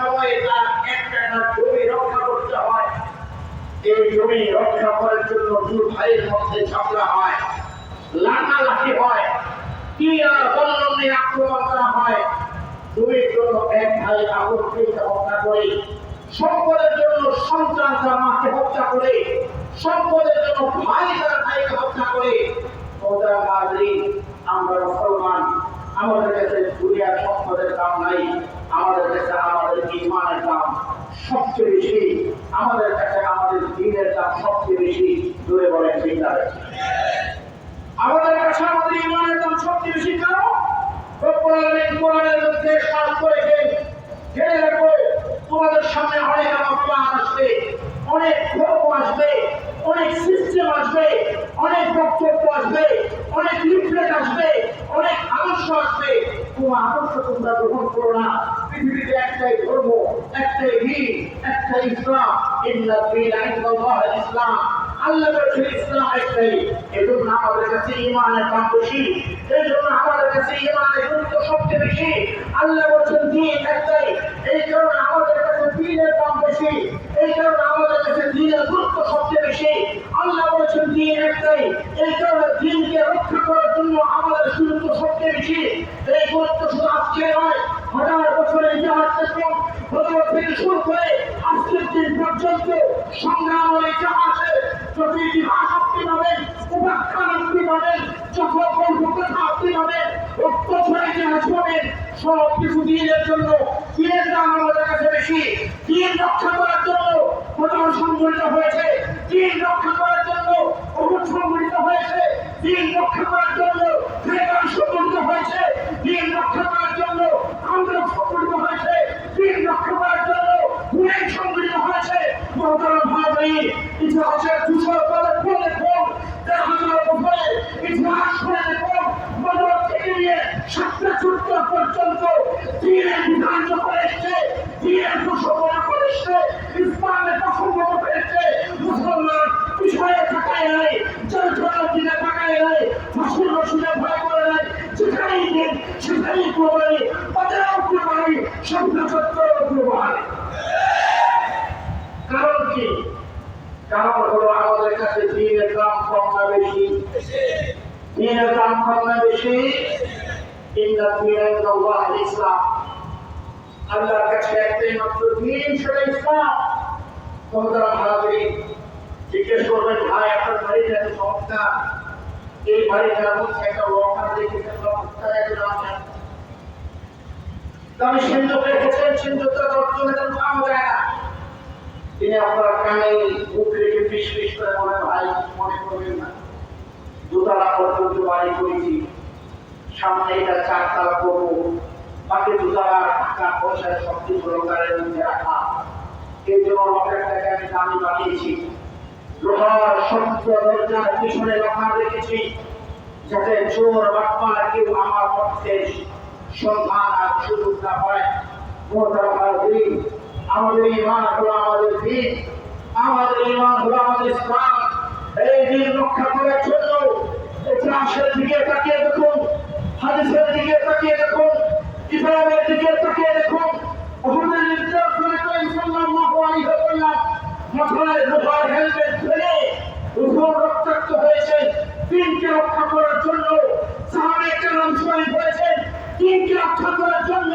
সময় তার এক টাকা জমি রক্ষা করতে হয়। এই জমি রক্ষা করার জন্য দু ভাইয়ের মধ্যে ঝগড়া হয়, লাঠালাঠি হয়, কি আর বল্লম নিয়ে আক্রমণ করা হয়? দুই জন্য এক ভাই আবর্তিকে হত্যা করে, সম্পদের জন্য সন্তান তার মাকে হত্যা করে, সম্পদের জন্য ভাই তার ভাইকে হত্যা করে। আমরা মুসলমান, আমাদের কাছে দুনিয়ার সম্পদের দাম নাই। আমাদের কাছে আমাদের ইমানের দাম সবচেয়ে বেশি, আমাদের কাছে আমাদের দিনের দাম সবচেয়ে বেশি দূরে বলেন চিন্তা আমাদের কাছে আমাদের ইমানের দাম সবচেয়ে বেশি রাখো, তোমাদের সামনে অনেক আসবে অনেক আসবে অনেক আসবে অনেক আসবে, অনেক লিফলেট আসবে, অনেক আসবে। আদর্শ তোমরা গ্রহণ করো না। আমাদের কাছে ইমানের এই কারণে আমাদের কাছে এই কারণে আমাদের কাছে দিনের গুরুত্ব বেশি। আল্লাহ বলছেন, দিন একটাই। এই কারণে দিনকে রক্ষা করার জন্য আমাদের গুরুত্ব সবচেয়ে বেশি। এই গুরুত্ব শুধু আজকে নয় হাজার বছরের ইতিহাস থেকে প্রথম থেকে শুরু করে আজকের দিন পর্যন্ত সংগ্রাম ইতিহাসে যত ইতিহাস আপনি পাবেন উপাখ্যান আপনি পাবেন যত কথা আপনি পাবেন, অত্যাচার ইতিহাস পাবেন, সব কিছু দিনের জন্য, দিনের দাম আমাদের কাছে বেশি, দিন রক্ষা করার জন্য প্রধান সংগঠিত হয়েছে, দিন রক্ষা করার জন্য অভুত সংগঠিত হয়েছে, দিন রক্ষা করার ইতিহাসের কম না বেশি দিনের কম ইসলাম। আল্লাহর কাছে একটাই মাত্র দিন সেটা ইসলাম। জিজ্ঞেস ভাই, আপনার বাড়িটা এত চমৎকার। এই মধ্যে একটা একটা আছে আমি সিন্ধুক রেখেছেন সিন্ধুকটা পাওয়া যায় না তিনি আপনার কানে মুখ রেখে ফিস করে মনে ভাই মনে করবেন না দোতলা পর্যন্ত বাড়ি করেছি সামনে এটা চারতলা করব বাকি দোতলা টাকা পয়সা সব কিছু মধ্যে রাখা এই জন্য আমি দামি বানিয়েছি লোহার দরজার পিছনে রেখেছি যাতে চোর বাটপা কেউ আমার পক্ষে সন্ধান আর সুযোগ না আমাদের ইমান হলো আমাদের দিন, আমাদের ইমান হলো আমাদের ইসলাম। এই দিন রক্ষা করার জন্য ইতিহাসের দিকে তাকিয়ে দেখুন, হাদিসের দিকে তাকিয়ে দেখুন ইসলামের দিকে তাকিয়ে দেখুন রক্ষা করার জন্য রক্ষা করার জন্য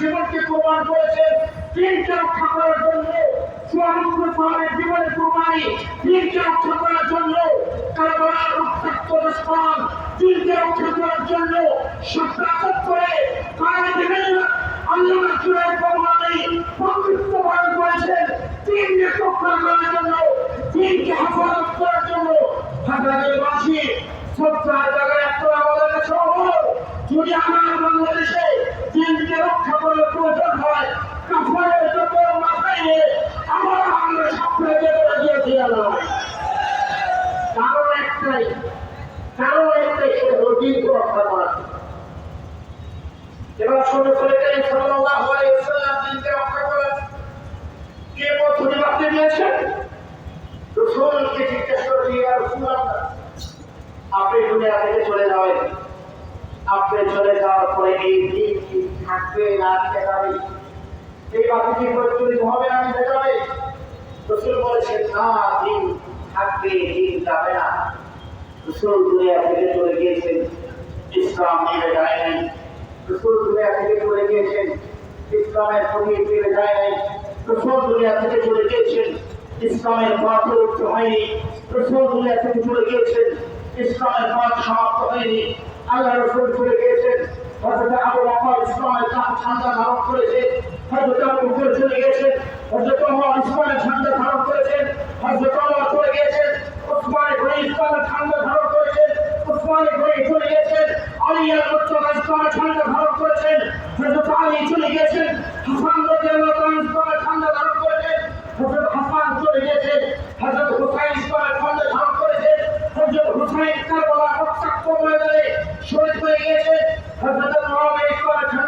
জীবনকে প্রমাণ করেছেন। রক্ষা করার জন্য সুহামুদ্র সাহাবের জীবনের প্রমাণী দিনকে রক্ষা করার জন্য কারবালার রক্তাক্ত স্থান দিনকে রক্ষা করার জন্য সত্যাচার করে কারণে বিভিন্ন আল্লাহ রাসূলের প্রমাণে পবিত্র বরণ করেছেন। দিনকে রক্ষা করার জন্য, দিনকে হেফাজত করার জন্য হাজারের বাসী সত্তর জায়গায় একটা আমাদের কাছে অভাব যদি আমার বাংলাদেশে দিনকে রক্ষা করার প্রয়োজন হয়, কাফনের যত মাথায় নিয়ে আমার আমরা সামনে বেরোয় গিয়েছি আল্লাহ কারণ একটাই কারণ একটাই সে হলো রক্ষা করা এবার শুরু করে গেলেন সাল্লাল্লাহু আলাইহি ওয়াসাল্লাম দিনকে রক্ষা করার কে পদ্ধতি বাড়তে দিয়েছেন আপনি চলে যাবেন আপনি চলে যাওয়ার পরে এই দিন দিন আর দেখাবে এই বাতিটি প্রচলিত হবে না দেখাবে, রসুল বলেছেন না, দিন থাকবে, দিন যাবে না। রসুল দুনিয়া থেকে চলে গিয়েছেন, ইসলাম নিয়ে যায় নাই। রসুল দুনিয়া থেকে চলে গিয়েছেন, ইসলামের প্রতি ফিরে যায় নাই। রসুল দুনিয়া থেকে চলে গিয়েছেন, ইসলামের পথ উচ্চ হয়নি। রসুল দুনিয়া থেকে চলে গিয়েছেন, ইসলামের পথ সমাপ্ত হয়নি। আল্লাহ রসুল চলে গিয়েছেন, হযরত আবু বকর ইসলামের ঠান্ডা ধারণ করেছে। হযরত আবু বকর চলে গিয়েছেন হযরত ওমর ইসলামের ঠান্ডা ধারণ করেছেন, হযরত ওমর চলে গিয়েছেন উসমান গনি ইসলামের ঠান্ডা ধারণ করেছেন উসমান গনি চলে গিয়েছেন আলী মুর্তজা ইসলামের ঠান্ডা ধারণ করেছেন, হযরত আলী চলে গিয়েছেন হাসান রাদিয়াল্লাহু ইসলামের ঠান্ডা ধারণ করেছেন চলে গিয়েছেন হযরত হুসাইন ঠান্ডা ধারণ করেছেন, হযরত হুসাইন কারবালা রক্তাক্ত ময়দানে শহীদ হয়ে মুআবিয়া ইসলামের ঠান্ডা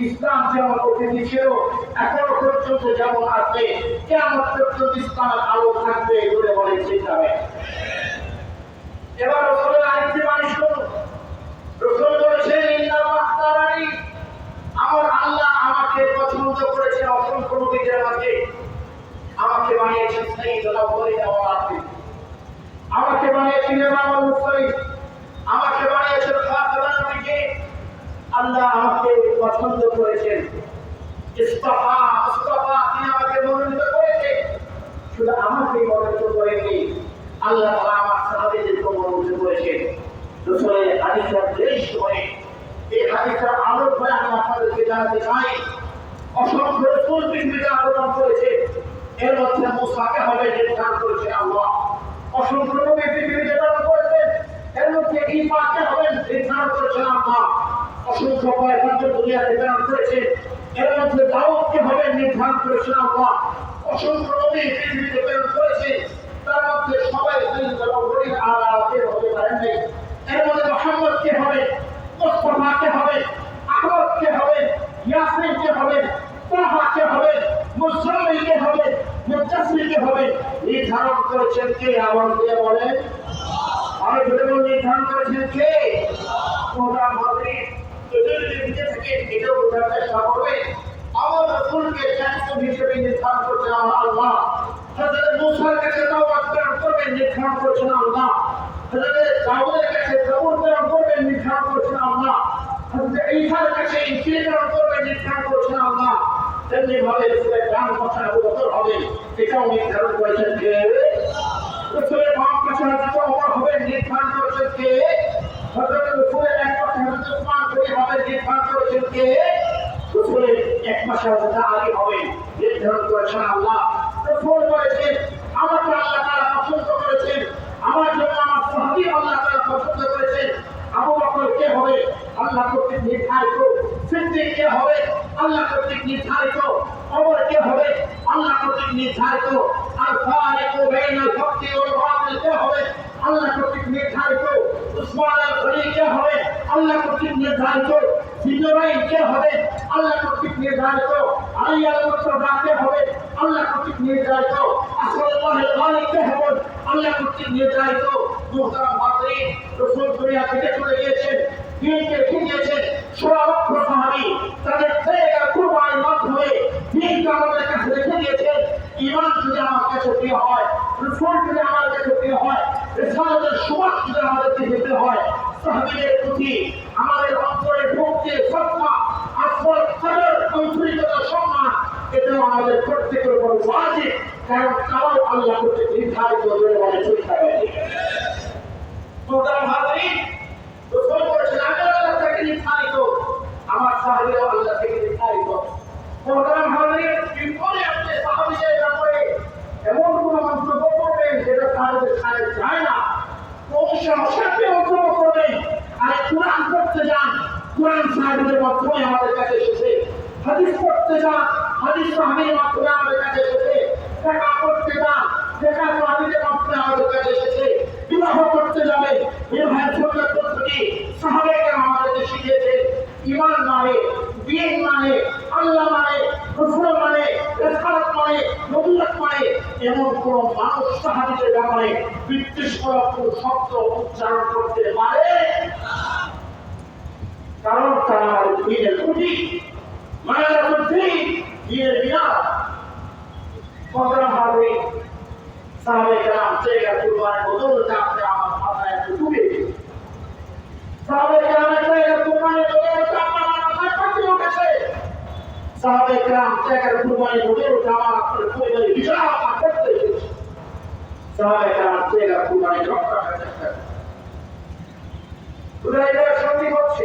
ইসলাম যেমন অতিথি ছিল এখনও পর্যন্ত যেমন আছে কেমন পর্যন্ত ইসলামের আলো থাকবে বলে বলে চিন্তাবে এবার রসুলের আরেকটি মানুষ করুন রসুল বলেছেন আমার আল্লাহ আমাকে পছন্দ করেছেন অসংখ্য নবীদের মাঝে। আমাকে বানিয়েছেন সেই জন্য বলে দেওয়া আছে আমাকে বানিয়েছেন ইমাম মুসলিম আমাকে বানিয়েছেন খাতাবান নবীকে আল্লাহ আমাকে পছন্দ করেছেন। ইস্তফা মুস্তফা তিনি আমাকে মনোনীত করেছেন। শুধু আমাকে মনোনীত করেনি আল্লাহ তাআলা আমার সাহাবীদেরকে মনোনীত করেছেন। রসুলের হাদিসের বেশ করে এই হাদিসের আলোক হয়ে আমি আপনাদেরকে জানাতে চাই। অসংখ্য রসুল পৃথিবীতে আবেদন করেছে। এর মধ্যে মুসাকে হবে নির্ধারণ করেছে আল্লাহ। অসংখ্য নবী পৃথিবীতে প্রেরণ করেছেন। এর মধ্যে ঈসাকে হবে নির্ধারণ করেছেন আল্লাহ। অসংখ্য পয়গম্বর দুনিয়াতে করেছেন এর মধ্যে হবে নির্ধারণ করেছেন আল্লাহ? সবাই হতে পারেন নাই। এর মধ্যে মোহাম্মদকে হবে হবে আহমদকে হবে ইয়াসিনকে হবে তাহাকে হবে মুসলিমকে হবে মুজাসমিকে হবে নির্ধারণ করেছেন কে? আওয়াজ দিয়ে বলে আমি বল নির্ধারণ করেছেন কে? লিখতে এটাও বোঝার চেষ্টা করবে আমার রসুলকে চারিত্র হিসেবে নির্ধারণ করছেন আমার আল্লাহ। হযরত মুসার কাছে তাওরাত প্রেরণ করবেন, নির্ধারণ করছেন আল্লাহ। হযরত দাউদের কাছে জবর প্রেরণ করবেন, নির্ধারণ করছেন আল্লাহ। হযরত ঈসার কাছে ইনজিল প্রেরণ করবেন, নির্ধারণ করছেন আল্লাহ। তেমনি ভাবে রসুলের গান কথা আবু হবে, এটাও নির্ধারণ করেছেন কে? রসুলের বাম পাশে হবে, নির্ধারণ করেছেন আল্লাহ রসুল বলেছেন আমাকে আল্লাহ করেছেন করেছেন কে হবে আল্লাহ কর্তৃক নির্ধারিত সিদ্দিক কে হবে? আল্লাহ কর্তৃক নির্ধারিত হবে আল্লাহ কর্তৃক নির্ধারিত আর নির্ধারিত হবে, আল্লাহ কর্তৃক নির্ধারিত। আল্লাহ কর্তৃক নির্ধারিত। আল গালিব কে হবে? আল্লাহ কর্তৃক নির্ধারিত। মুহতারাম থেকে আমাদের কাছে হয়, রসুল আমাদেরকে যেতে হয় প্রতি আমাদের অন্তরের ভক্তি শ্রদ্ধা আসল কদর আন্তরিকতা সম্মান এটাও আমাদের প্রত্যেকের উপর ওয়াজিব কারণ তারাও আল্লাহ করতে নির্ধারিত বলে বলে চিন্তা করে মোহতারাম হাজরিন রসুল বলেছেন আমি আল্লাহ থেকে নির্ধারিত আমার সাহাবীরাও আল্লাহ থেকে নির্ধারিত মোহতারাম হাজরিন বিপদে আপনি সাহাবীদের ব্যাপারে এমন কোন মন্তব্য করবেন যেটা তাদের সাথে যায় না কোন সমস্যাকে মন্তব্য করবেন আর কোরআন করতে যান সাহেবের মাধ্যমে আমাদের কাছে এসেছে। হাদিস পড়তে যান হাদিস সাহাবির মাধ্যমে আমাদের কাছে এসেছে। দেখা করতে যান দেখা সাহাবিদের মাধ্যমে আমাদের কাছে এসেছে। বিবাহ করতে যাবে, বিবাহের সুন্দর পদ্ধতি সাহাবেরা আমাদেরকে শিখিয়েছে। ইমান মানে দিন মানে আল্লাহ মানে রসুল মানে রেসালত মানে নবুয়ত মানে এমন কোন মানুষ সাহাবিদের ব্যাপারে বিদ্বেষমূলক কোন শব্দ উচ্চারণ করতে পারে? কারণ তারা আমাদের দিনের খুঁটি মায়েরা বুদ্ধি দিনের বিনা। কতটা ভাবে সাহাবে কেরাম জায়গা কুরবানের বদল চাপতে আমার মাথায় একটু ডুবে সাহাবে কেরামের জায়গা কুরবানের বদল চাপ আমার মাথায় পাঠিয়ে উঠেছে। সাহাবে কেরাম জায়গার কুরবানের বদল চাপ আপনার পরিবারে বিশাল করতে এসেছে। সাহাবে কেরাম জায়গা কুরবানি রক্ষা করতে হুদাইবিয়ার সন্ধি হচ্ছে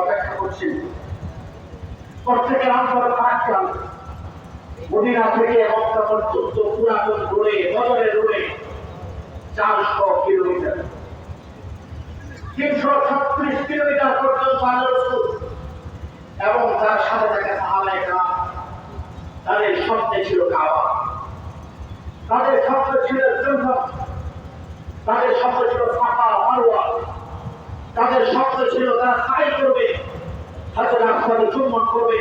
অপেক্ষা মদিনা থেকে পুরাতন রোডে রোডে চারশো কিলোমিটার। তিনশো ছত্রিশ কিলোমিটার পর্যন্ত এবং তার সাথে থাকা সাহাবায় গ্রাম তাদের স্বপ্নে ছিল কাবা। তাদের স্বপ্ন ছিল তাদের স্বপ্ন ছিল সাফা মারওয়া তাদের স্বপ্ন ছিল তারা সাই করবে হাজার আসমানে চুম্বন করবে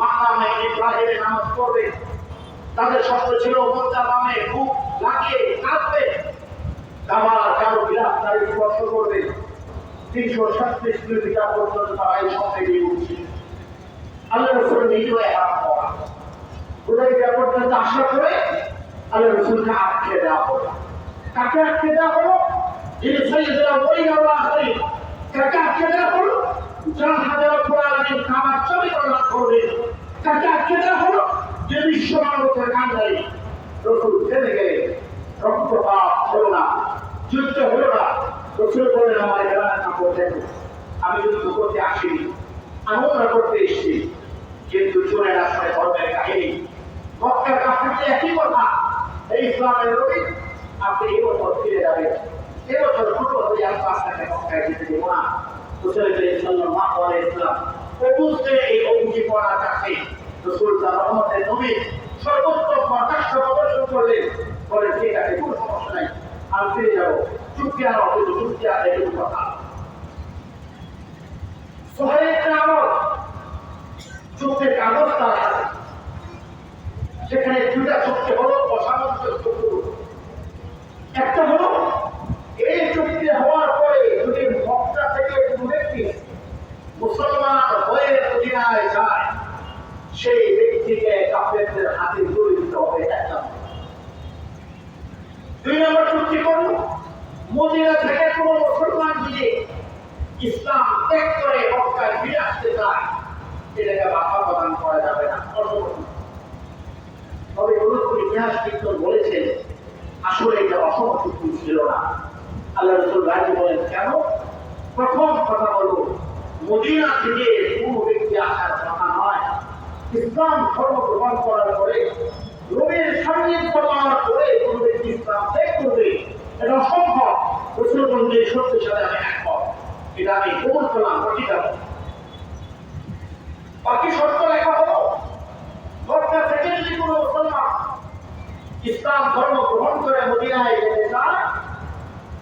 মাকামে ইব্রাহিমের নামাজ পড়বে। তাদের স্বপ্ন ছিল মোদ্দা নামে বুক লাগিয়ে কাঁদবে। কাবার কারও বিলাস তার স্পর্শ করবে। তিনশো সাতত্রিশ কিলোমিটার পর্যন্ত তারা এই স্বপ্নে নিয়ে উঠছে। আল্লাহ রসুল নিজেও এরাম করা হুদাইবিয়া পর্যন্ত আশা করে আল্লাহ রসুলকে আটকে দেওয়া হলো। কাকে আটকে দেওয়া হলো? যিনি সৈয়দরা হাজার কোরআনের খাবার ছবি প্রদান করবে কাকে আটকে দেওয়া হলো যে বিশ্ব মানবতার কান্দারি রসুল ফেলে গেলে হলো না, যুদ্ধ হলো না। রসুল বলেন, আমার এলাকার আমি যুদ্ধ করতে আসিনি আমরা করতে এসেছি। কিন্তু চলে আসলে ধর্মের কাহিনী। মক্কার কাছে একই কথা। এই ইসলামের আপনি এই বছর ফিরে যাবেন। এই বছর ছোট আমি আপনাকে মক্কায় যেতে দেবো না রসুল সাল্লাল্লাহু আলাইহি ইসলাম অবুঝতে এই অবুঝি পড়া চাকরি রসুল তার রহমতের নবী সর্বোত্তম প্রকাশ্য প্রদর্শন করলেন বলে ঠিক আছে কোনো সমস্যা নাই আমি ফিরে যাব চুক্তি আর অবৈধ চুক্তি আর এই কথা সোহেল আমল চুক্তির কাগজ সেখানে দুটা চুক্তি হলো অসামঞ্জস্য একটা হলো হওয়ার পরে যদি মক্কা থেকে কোনো ব্যক্তি মুসলমান হয়ে মদিনায় যায়, সেই ব্যক্তিকে কাফেরদের হাতে তুলে দিতে হবে একটা দুই নম্বর চুক্তি করুন, মদিনা থেকে কোনো মুসলমান যদি ইসলাম ত্যাগ করে মক্কায় ফিরে আসতে চায়, এটাকে বাধা প্রদান করা যাবে না। তবে কোন ইতিহাস বিজ্ঞান বলেছেন আসলে এটা অসম্ভব চুক্তি ছিল না আল্লাহ বলেন, কেন? প্রথম কথা হলো, মদিনা থেকে কোনো ব্যক্তি আসার কথা নয়। ইসলাম ধর্ম গ্রহণ করার পরে, রবির সান্নিধ্য পাওয়ার পরে কোনো ব্যক্তি ইসলাম ত্যাগ করবে, এটা অসম্ভব। রসুল বন্ধু সত্যের সাথে আমি একমত। এটা আমি কবুল করলাম বাকি শর্ত লেখা হলো, মক্কা থেকে যদি কোনো ইসলাম ধর্ম গ্রহণ করে মদিনায় যেতে চায়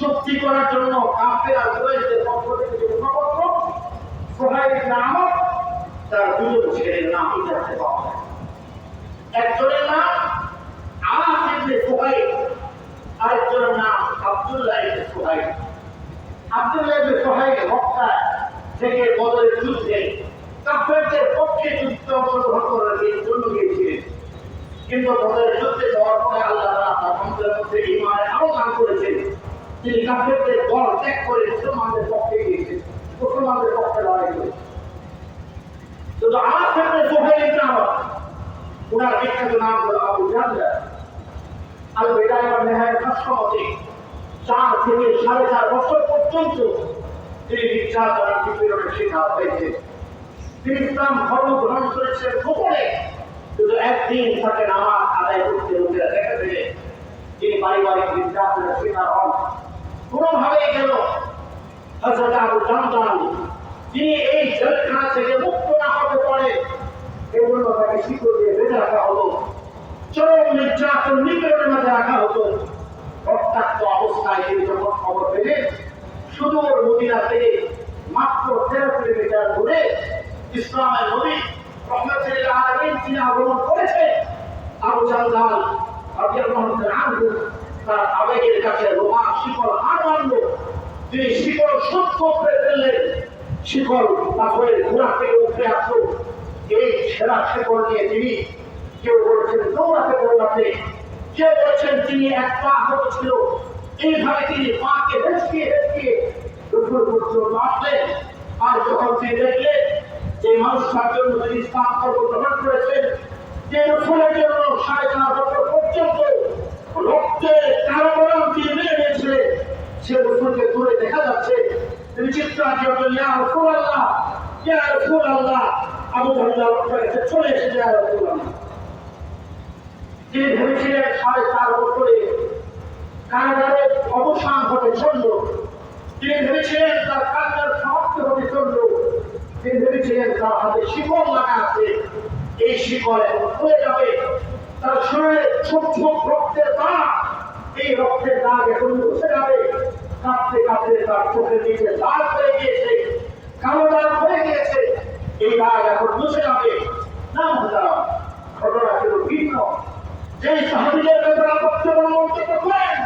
চুক্তি করার জন্য কাফে আর রয়েছে পক্ষ থেকে তার দুজন ছেলের নাম যায়। একজনের নাম আরেকজনের নাম আব্দুল্লাহ ইবনে আব্দুল্লাহ ইবনে থেকে যুদ্ধে কাফেরদের পক্ষে যুদ্ধে অংশগ্রহণ করার জন্য গিয়েছিলেন। কিন্তু বদরের যুদ্ধে যাওয়ার পরে আল্লাহ তার মধ্যে ঈমানের আরও দান করেছেন তিনি কাফেরদের দল ত্যাগ করে মুসলমানদের পক্ষে গিয়েছেন মুসলমানদের পক্ষে লড়াই করেছেন শুধু আমার ক্ষেত্রে সোহেল নাম ওনার বিখ্যাত নাম হলো আবু জাহল। আল বিদায় বা নেহায় ভাষ্যমতে চার থেকে সাড়ে চার বছর পর্যন্ত তিনি নির্যাতন নিপীড়নের শিকার হয়েছে তিনি ইসলাম ধর্ম গ্রহণ করেছেন গোপনে শুধু একদিন তাকে নামাজ আদায় করতে লোকেরা দেখা দিলে তিনি পারিবারিক নির্যাতনের শিকার হন। কোনোভাবেই গেল। হজরত আবু জামদান তিনি এই জেলখানা থেকে মুক্ত না হতে পারে এজন্য তাকে শিকড় দিয়ে বেঁধে রাখা হলো। চরম নির্যাতন নিপীড়নের মধ্যে রাখা হতো। রক্তাক্ত অবস্থায় তিনি যখন খবর পেলেন, সুদূর মদিনা থেকে মাত্র তেরো কিলোমিটার দূরে ইসলামের নবী রহমতুল্লাহ আলমিন তিনি আগমন করেছে আবু রাদিয়াল্লাহু তাআলা আনহু তার আবেগের কাছে রোমা শিকল হার মানল তিনি শিকল সত্য করে ফেললেন, শিকল পাথরের ঘোড়া থেকে উঠে আসলো। এই সেরা শিকল নিয়ে তিনি কেউ বলছেন, দৌড়াতে দৌড়াতে কেউ বলছেন, তিনি এক পা আহত ছিল। এইভাবে তিনি পাকে হেসকিয়ে হেসকিয়ে দুপুর পর্যন্ত আসলেন। আর যখন তিনি দেখলেন যে মানুষটার জন্য তিনি ইসলাম ধর্ম গ্রহণ করেছেন, যে রসুলের জন্য সাড়ে চার বছর পর্যন্ত রক্তের কারণ তিনি মেনে নিয়েছে সে রসুলকে দূরে দেখা যাচ্ছে। তিনি আল্লাহ আবু কাছে চলে এসেছে তিনি ভেবেছিলেন সাড়ে চার বছরে কারাগারে অবসান হতে চলল তিনি ভেবেছিলেন, তার কারাগার সমাপ্তি হতে চলল তিনি ভেবেছিলেন, তার হাতে শিকল লাগা আছে। এই শিকল এখন খুলে যাবে। তার শরীরে ছোট ছোট রক্তের দাগ। এই রক্তের দাগ এখন মুছে যাবে। কাঁপতে কাঁপতে তার চোখের নিচে দাগ হয়ে গিয়েছে, কালো দাগ হয়ে গিয়েছে। এই দাগ এখন মুছে যাবে না মুছে ঘটনা ছিল ভিন্ন। যে সাহাবিদের ব্যাপারে বক্তব্য মন্তব্য করেন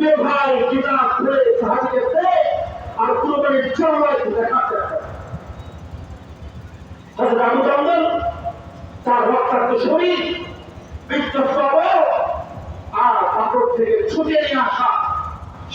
যে ভাই কিতাব খুলে সাহাবিদের দেয় আর কুরবানির চড়াই দেখাতে হজরত আবু জামদাল তার রক্তাক্ত শরীর বিধ্বস্ত আর পাথর থেকে ছুটে নিয়ে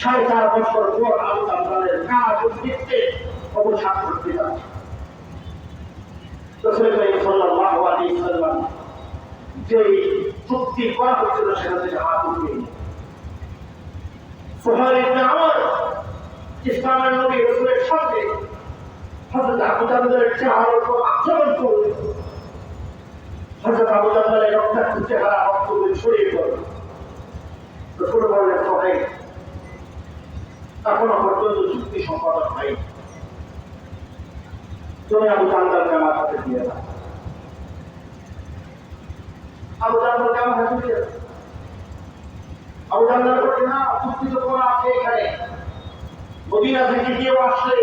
সাড়ে চার বছর পর আবু তালের কাজ দেখতে অবসান করতে যাচ্ছে যে চুক্তি করা হচ্ছিল সেটা থেকে হাত উঠিয়ে আমর ইসলামের নবী রসুলের সামনে হযরত আবু জাহলের চেহারার উপর আক্রমণ করল হযরত আবু জাহলের রক্তাক্ত চেহারা রক্তগুলি ছড়িয়ে পড়ল রসুল বললেন সোহাই এখনও পর্যন্ত চুক্তি সম্পাদন হয়নি। তুমি আবু জাহলকে আমার দিয়ে আবু দিয়ে আবু না, চুক্তি তো করা আছে এখানে। মদিনা থেকে কেউ আসলে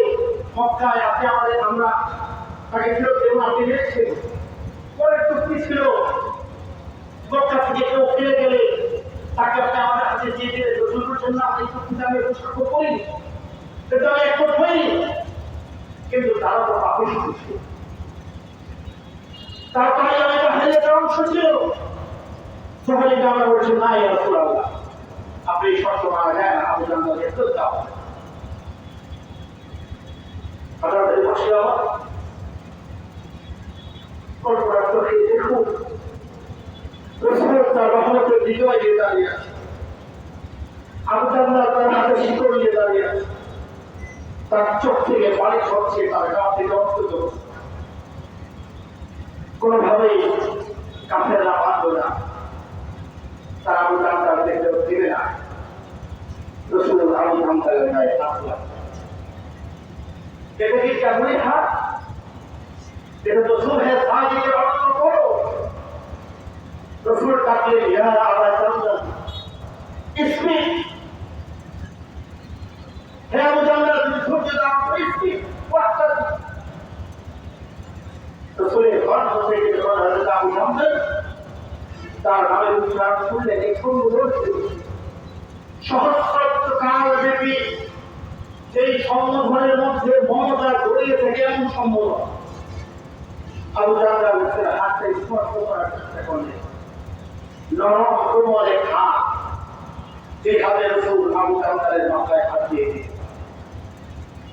মক্কায় আপনি আমাদের আমরা তাকে দেব, আপনি দেখছেন পরের চুক্তি ছিল, মক্কা থেকে কেউ ফিরে গেলে তাকে আপনি আমাদের কাছে দিয়ে দিলে চুক্তিতে আমি একটু স্বাক্ষর করিনি কিন্তু আমি একমত হইনি কিন্তু তারা তো আপস করছে তার তাই আমাকে হারিয়ে অংশ ছিল। সকালে আমরা বলছি, না, ইয়া রাসূলুল্লাহ, আপনি শর্ত মানা যায় না, আবু জাহলকে ফেরত দাও। পাশে আমার কল্পনা করে দেখুন। রসুল তার রহমতের বিজয় নিয়ে দাঁড়িয়ে আছে। জাহল তার হাতে তার চোখ থেকে পানি ছড়ছে তার গা থেকে অন্তত কোনোভাবেই কাফেররা না। তারা আবু জান্তার দেখতে দিবে না। রসুল আবু জান্তারের গায়ে হাত। এটা অর্থ স্পিক হে আবু জান্তার তুমি সূর্য দাও স্পিক ওয়াক্তার রসুলের ঘর বসে যখন হযরত আবু জান্তার তার নামের উচ্চারণ শুনলেন এই সুন্দর সহস্রাব্দ কাল ব্যাপী সেই সম্বোধনের মধ্যে মমতা জড়িয়ে থেকে এমন সম্বোধন। আবু জাহরা মুখের হাতটা স্পর্শ করার চেষ্টা করলেন। নরম কোমলে হাত যে হাতে রসুল মাথায় হাত দিয়ে দিলেন।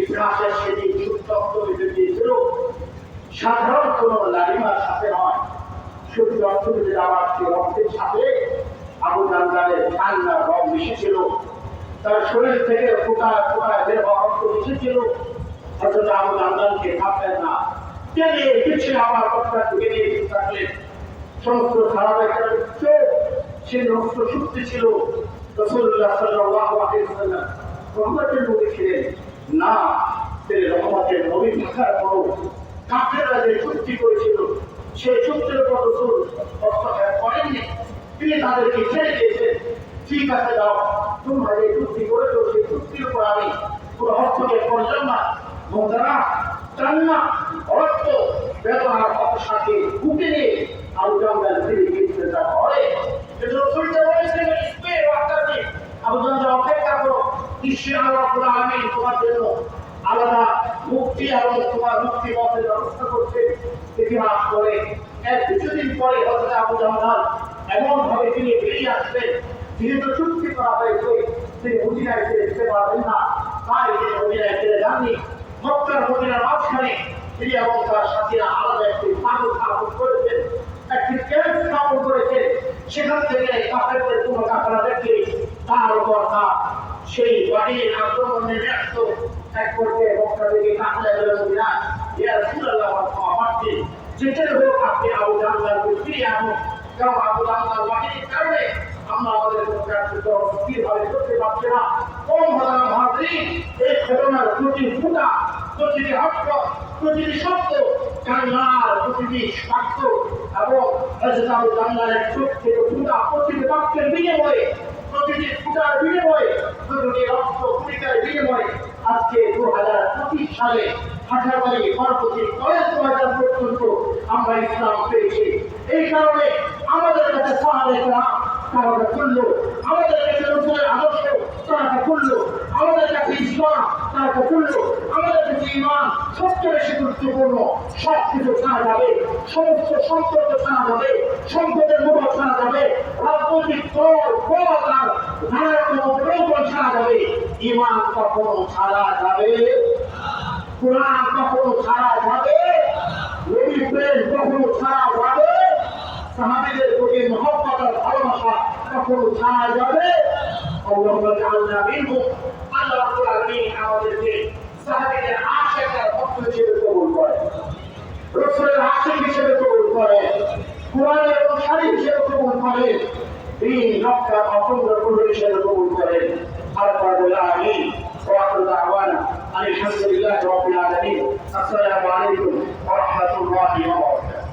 ইতিহাসের সেদিন হইতে সাধারণ কোনো লালিমার সাথে নয়। শুধু অর্থনীতির আবার সে রক্তের সাথে আবু জানদারের ঠান্ডা রং মিশেছিল। তার শরীর থেকে ফোটা ফোটা বের হওয়া রক্ত মিশেছিল। অথচ আবু জানদারকে ভাবলেন না টেনে পিছিয়ে আবার কথা ঢুকে নিয়ে থাকলেন সমস্ত সারাবের চোখ সে রক্ত শুক্তি ছিল। রসুল্লাহ সাল্লাল্লাহু আলাইহি রহমতের নবী ছিলেন। না তিনি রহমতের নবী থাকার পরও কাফেররা যে চুক্তি করেছিল। সেই চুক্তির উপর রসুল হস্তক্ষেপ করেননি। তিনি তাদেরকে ছেড়ে দিয়েছেন। ঠিক আছে দাও তোমরা যে চুক্তি করেছ, সেই চুক্তির উপর আমি কোনো হস্তক্ষেপ করলাম না। মোহতারা চান না অর্থ ব্যবহার অপসাকে বুকে নিয়ে আবু জামদার ফিরে যা হয় কিন্তু রসুলকে বলেছেন ইসমের ওয়াক্তাতে আবু জামদার অপেক্ষা ঈশ্বর আল্লাহ আমি তোমার জন্য আলাদা মুক্তি এবং তোমার মুক্তি পথের ব্যবস্থা করছে। ইতিহাস করে এর কিছুদিন পরে হজরত আবু জামাল এমন ভাবে তিনি বেরিয়ে আসবেন যেহেতু চুক্তি করা হয়েছে, তিনি মদিনায় ফিরে যেতে পারবেন না। তাই তিনি মদিনায় ফিরে যাননি। মক্কার মদিনার মাঝখানে তিনি এবং তার সাথীরা আলাদা একটি পাগল স্থাপন করেছেন, একটি ক্যাম্প স্থাপন করেছেন। সেখান থেকে কাফেরদের কোনো কাফেরা দেখলে তার উপর তার সেই বাড়ির আক্রমণ আসতো এক করতে মক্কা থেকে কাফেরা গেল মদিনা ইয়া রাসূলুল্লাহ, আমার পাচ্ছে হোক আপনি আবু জাহলকে ফিরিয়ে আনুন কারণ আবু জাহল বাহিনীর কারণে আমরা আমাদের করতে না। কম এই ঘটনার প্রতিটি ফুটার বিনিময়ে প্রতিটি রক্ত কুড়িকার বিনিময়ে আজকে দু হাজার পঁচিশ সালে হাজারবাড়ি গণপতি কয়েক হাজার পর্যন্ত আমরা ইসলাম পেয়েছি। এই কারণে আমাদের কাছে সাহায্য করা তারা আমাদের কাছে রসুলের আদর্শ। তারা করল আমাদের কাছে ইসলাম, তারা করল আমাদের কাছে ইমান। সবচেয়ে বেশি গুরুত্বপূর্ণ সব ছাড়া যাবে। সমস্ত সম্পর্ক ছাড়া যাবে। সম্পদের মূল্য ছাড়া যাবে। রাজনৈতিক দল পদ নানা রকম প্রয়োজন ছাড়া যাবে। ইমান কখনো ছাড়া যাবে। কোরআন কখনো ছাড়া যাবে। নবী প্রেম কখনো ছাড়া যাবে। সাহাবীদের প্রতি মহব্বত ভালোবাসা কখনো ছাড়া যাবে। اللهم اجعلنا منهم আল্লাহ রাব্বুল আলামিন আমাদেরকে সাহাবীদের আশিকের ভক্ত হিসেবে কবুল করেন রাসূলের আশিক হিসেবে কবুল করেন কোরআনের অনুসারী হিসেবে কবুল করেন دين ربك أفضل كل شيء قبول كريم حرق العالمين وآخر دعوانا أن الحمد لله رب العالمين السلام عليكم ورحمة الله وبركاته